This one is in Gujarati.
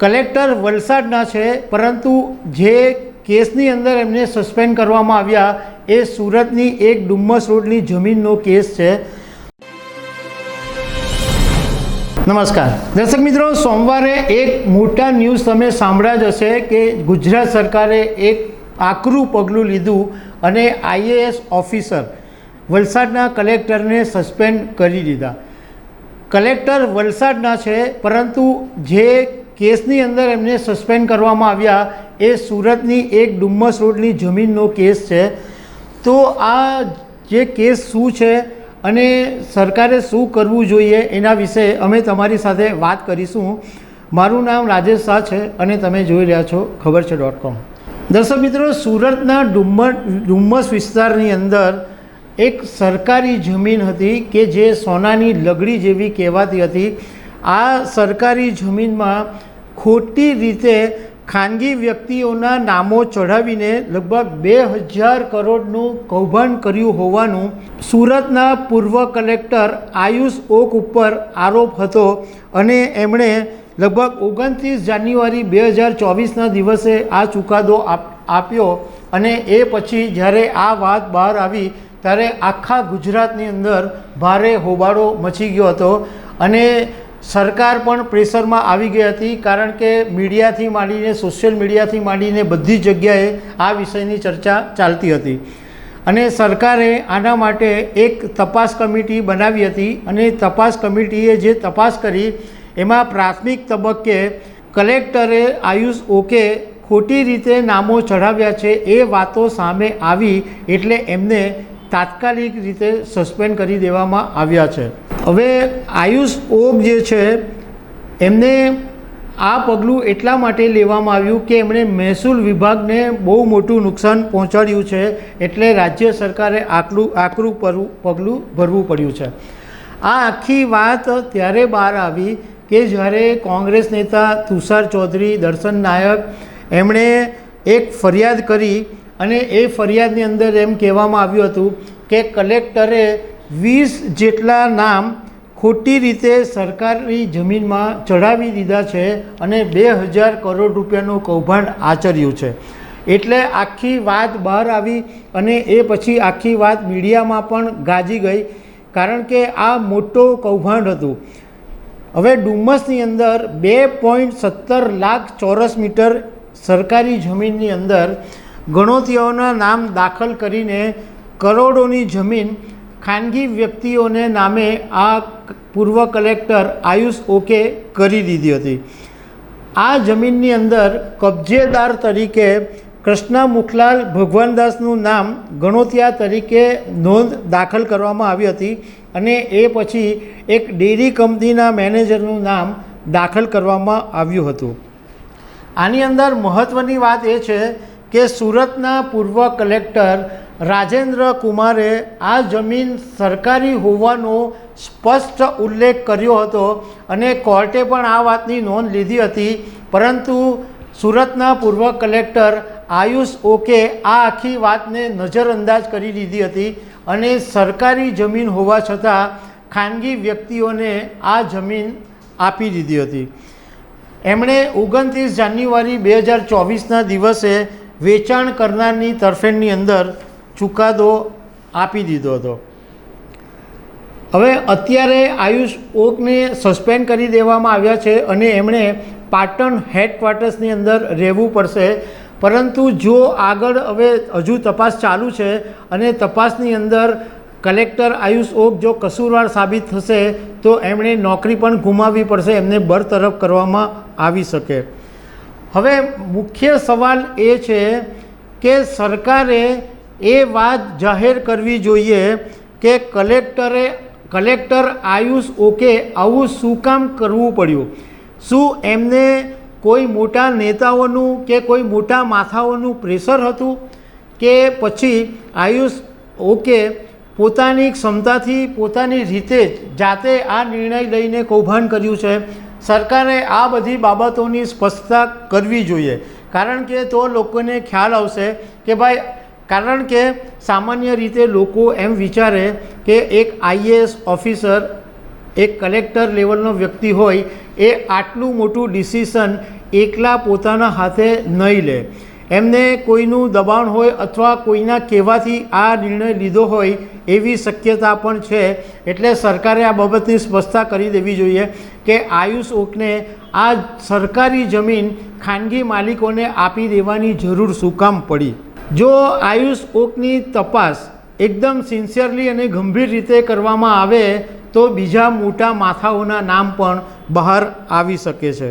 કલેક્ટર વલસાડના છે, પરંતુ જે કેસની અંદર એમને સસ્પેન્ડ કરવામાં આવ્યા, એ સુરતની એક ડુમ્મસ રોડની જમીનનો કેસ છે. નમસ્કાર. દર્શક મિત્રો, સોમવારે એક મોટા ન્યૂઝ તમે સાંભળ્યા જ હશે કે ગુજરાત સરકારે એક આકરું પગલું લીધું અને આઈએએસ ઓફિસર વલસાડના કલેક્ટરને સસ્પેન્ડ કરી દીધા. કલેક્ટર વલસાડના છે, પરંતુ જે કેસની અંદર એમને સસ્પેન્ડ કરવામાં આવ્યા. એ સુરતની એક ડુમ્મસ રોડની જમીનનો કેસ છે. તો આ જે કેસ શું છે અને સરકારે શું કરવું જોઈએ એના વિશે અમે તમારી સાથે વાત કરીશું. મારું નામ રાજેશ શાહ છે અને તમે જોઈ રહ્યા છો ખબર છે ડોટ કોમ. દર્શક મિત્રો, સુરતના ડુમ્મસ ડુમ્મસ વિસ્તારની અંદર એક સરકારી જમીન હતી કે જે સોનાની લગડી જેવી કહેવાતી હતી. આ સરકારી જમીનમાં ખોટી રીતે ખાનગી વ્યક્તિઓના નામો ચઢાવીને લગભગ બે હજાર કરોડનું કૌભાંડ કર્યું હોવાનું સુરતના પૂર્વ કલેક્ટર આયુષ ઓક ઉપર આરોપ હતો અને એમણે લગભગ ઓગણત્રીસ જાન્યુઆરી બે હજાર ચોવીસના દિવસે આ ચુકાદો આપ- આપ્યો અને એ પછી જ્યારે આ વાત બહાર આવી ત્યારે આખા ગુજરાતની અંદર ભારે હોબાળો મચી ગયો હતો અને સરકાર પણ પ્રેશરમાં આવી ગઈ હતી કારણ કે મીડિયાથી માંડીને સોશિયલ મીડિયાથી માંડીને બધી જગ્યાએ આ વિષયની ચર્ચા ચાલતી હતી. અને સરકારે આના માટે એક તપાસ કમિટી બનાવી હતી અને તપાસ કમિટીએ જે તપાસ કરી, એમાં પ્રાથમિક તબક્કે કલેક્ટરે આયુષ ઓકે ખોટી રીતે નામો ચઢાવ્યા છે એ વાતો સામે આવી એટલે એમને તાત્કાલિક રીતે સસ્પેન્ડ કરી દેવામાં આવ્યા છે. હવે આયુષ ઓગ જે છે, એમને આ પગલું એટલા માટે લેવામાં આવ્યું કે એમણે મહેસૂલ વિભાગને બહુ મોટું નુકસાન પહોંચાડ્યું છે, એટલે રાજ્ય સરકારે આટલું આકરું પગલું ભરવું પડ્યું છે. આ આખી વાત ત્યારે બહાર આવી કે જ્યારે કોંગ્રેસ નેતા તુષાર ચૌધરી, દર્શન નાયક એમણે એક ફરિયાદ કરી અને એ ફરિયાદની અંદર એમ કહેવામાં આવ્યું હતું કે કલેક્ટરે વીસ જેટલા નામ ખોટી રીતે સરકારી જમીનમાં ચઢાવી દીધા છે અને બે હજાર કરોડ રૂપિયાનું કૌભાંડ આચર્યું છે. એટલે આખી વાત બહાર આવી અને એ પછી આખી વાત મીડિયામાં પણ ગાજી ગઈ, કારણ કે આ મોટો કૌભાંડ હતું. હવે ડુમ્મસની અંદર બે પોઈન્ટ સત્તર લાખ ચોરસ મીટર સરકારી જમીનની અંદર ગણોતિયાઓના નામ દાખલ કરીને કરોડોની જમીન ખાનગી વ્યક્તિઓને નામે આ પૂર્વ કલેક્ટર આયુષ ઓકે કરી દીધી હતી. આ જમીનની અંદર કબજેદાર તરીકે કૃષ્ણા મુખલાલ ભગવાનદાસનું નામ ગણોતિયા તરીકે નોંધ દાખલ કરવામાં આવી હતી અને એ પછી એક ડેરી કંપનીના મેનેજરનું નામ દાખલ કરવામાં આવ્યું હતું. આની અંદર મહત્ત્વની વાત એ છે કે સુરતના પૂર્વ કલેક્ટર રાજેન્દ્ર કુમારે આ જમીન સરકારી હોવાનો સ્પષ્ટ ઉલ્લેખ કર્યો હતો અને કોર્ટે પણ આ વાતની નોંધ લીધી હતી. પરંતુ સુરતના પૂર્વ કલેક્ટર આયુષ ઓકે આ આખી વાતને નજરઅંદાજ કરી દીધી હતી અને સરકારી જમીન હોવા છતાં ખાનગી વ્યક્તિઓને આ જમીન આપી દીધી હતી. એમણે ઓગણત્રીસ જાન્યુઆરી બે હજાર ચોવીસના દિવસે વેચાણ કરનારની તરફેણની અંદર ચુકાદો આપી દીધો હતો. હવે અત્યારે આયુષ ઓકને સસ્પેન્ડ કરી દેવામાં આવ્યા છે અને એમણે પાટણ હેડક્વાર્ટર્સની અંદર રહેવું પડશે. પરંતુ જો આગળ હવે હજુ તપાસ ચાલુ છે અને તપાસની અંદર કલેક્ટર આયુષ ઓક જો કસૂરવાર સાબિત થશે તો એમણે નોકરી પણ ગુમાવવી પડશે, એમને બરતરફ કરવામાં આવી શકે. હવે મુખ્ય સવાલ એ છે કે સરકારે એ વાત જાહેર કરવી જોઈએ કે કલેક્ટરે, કલેક્ટર આયુષ ઓકે આવું શું કામ કરવું પડ્યું? શું એમને કોઈ મોટા નેતાઓનું કે કોઈ મોટા માથાઓનું પ્રેશર હતું? કે પછી આયુષ ઓકે પોતાની ક્ષમતાથી, પોતાની રીતે જ જાતે આ નિર્ણય લઈને કૌભાંડ કર્યું છે? સરકારે આ બધી બાબતોની સ્પષ્ટતા કરવી જોઈએ. કારણ કે તો લોકોને ખ્યાલ આવશે કે ભાઈ, કારણ કે સામાન્ય રીતે લોકો એમ વિચારે કે એક આઈએએસ ઓફિસર, એક કલેક્ટર લેવલનો વ્યક્તિ હોય, એ આટલું મોટું ડિસિશન એકલા પોતાના હાથે નહીં લે. એમને કોઈનું દબાણ હોય અથવા કોઈના કહેવાથી આ નિર્ણય લીધો હોય એવી શક્યતા પણ છે. એટલે સરકારે આ બાબતની સ્પષ્ટતા કરી દેવી જોઈએ કે આયુષ ઓકને આ સરકારી જમીન ખાનગી માલિકોને આપી દેવાની જરૂર શું કામ પડી? જો આયુષ ઓકની તપાસ એકદમ સિન્સિયરલી અને ગંભીર રીતે કરવામાં આવે તો બીજા મોટા માથાઓના નામ પણ બહાર આવી શકે છે.